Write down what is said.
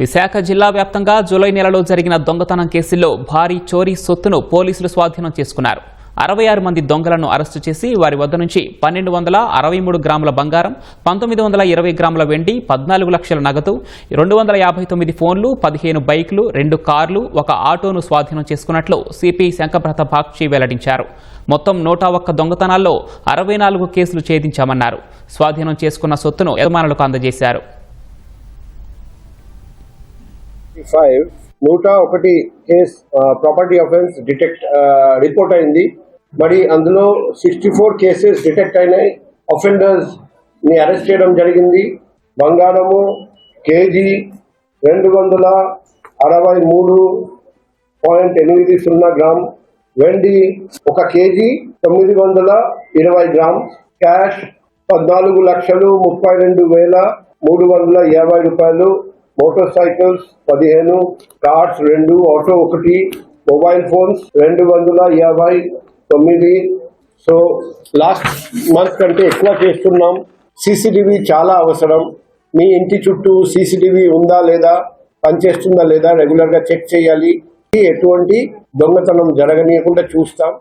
విశాఖ జిల్లా వ్యాప్తంగా జూలై నెలలో జరిగిన దొంగతనం కేసుల్లో భారీ చోరీ సొత్తును పోలీసులు స్వాధీనం చేసుకున్నారు. అరవై ఆరు మంది దొంగలను అరెస్టు చేసి వారి వద్ద నుంచి పన్నెండు వందల అరవై మూడు గ్రాముల బంగారం పంతొమ్మిది వందల ఇరవై గ్రాముల వెండి పద్నాలుగు లక్షల నగదు రెండు వందల యాభై తొమ్మిది ఫోన్లు పదిహేను బైక్లు రెండు కార్లు ఒక ఆటోను స్వాధీనం చేసుకున్నట్లు సిపి శంకప్రత బాక్షి వెల్లడించారు. మొత్తం నూట ఒక్క దొంగతనాల్లో అరవై నాలుగు కేసులు ఛేదించామన్నారు. స్వాధీనం చేసుకున్న సొత్తును యజమానులకు అందజేశారు. ఫైవ్ నూట ఒకటి case property offence detect report అయింది. మరి అందులో సిక్స్టీ ఫోర్ కేసెస్ డిటెక్ట్ అయినాయి. అఫెండర్స్ని అరెస్ట్ చేయడం జరిగింది. బంగారము కేజీ రెండు వందల అరవై మూడు పాయింట్ ఎనిమిది సున్నా గ్రామ్. వెండి ఒక కేజీ తొమ్మిది వందల ఇరవై గ్రామ్. క్యాష్ పద్నాలుగు లక్షలు ముప్పై రెండు వేల మూడు వందల యాభై రూపాయలు. మోటార్ సైకిల్స్ పదిహేను కార్స్ రెండు ఆటో ఒకటి మొబైల్ ఫోన్స్ రెండు వందల యాభై తొమ్మిది. సో లాస్ట్ మంత్ కంటే ఎక్కువ చేస్తున్నాం. సీసీటీవీ చాలా అవసరం. మీ ఇంటి చుట్టూ సీసీటీవీ ఉందా లేదా పనిచేస్తుందా లేదా రెగ్యులర్గా చెక్ చేయాలి. ఎటువంటి దొంగతనం జరగనీయకుండా చూస్తాం.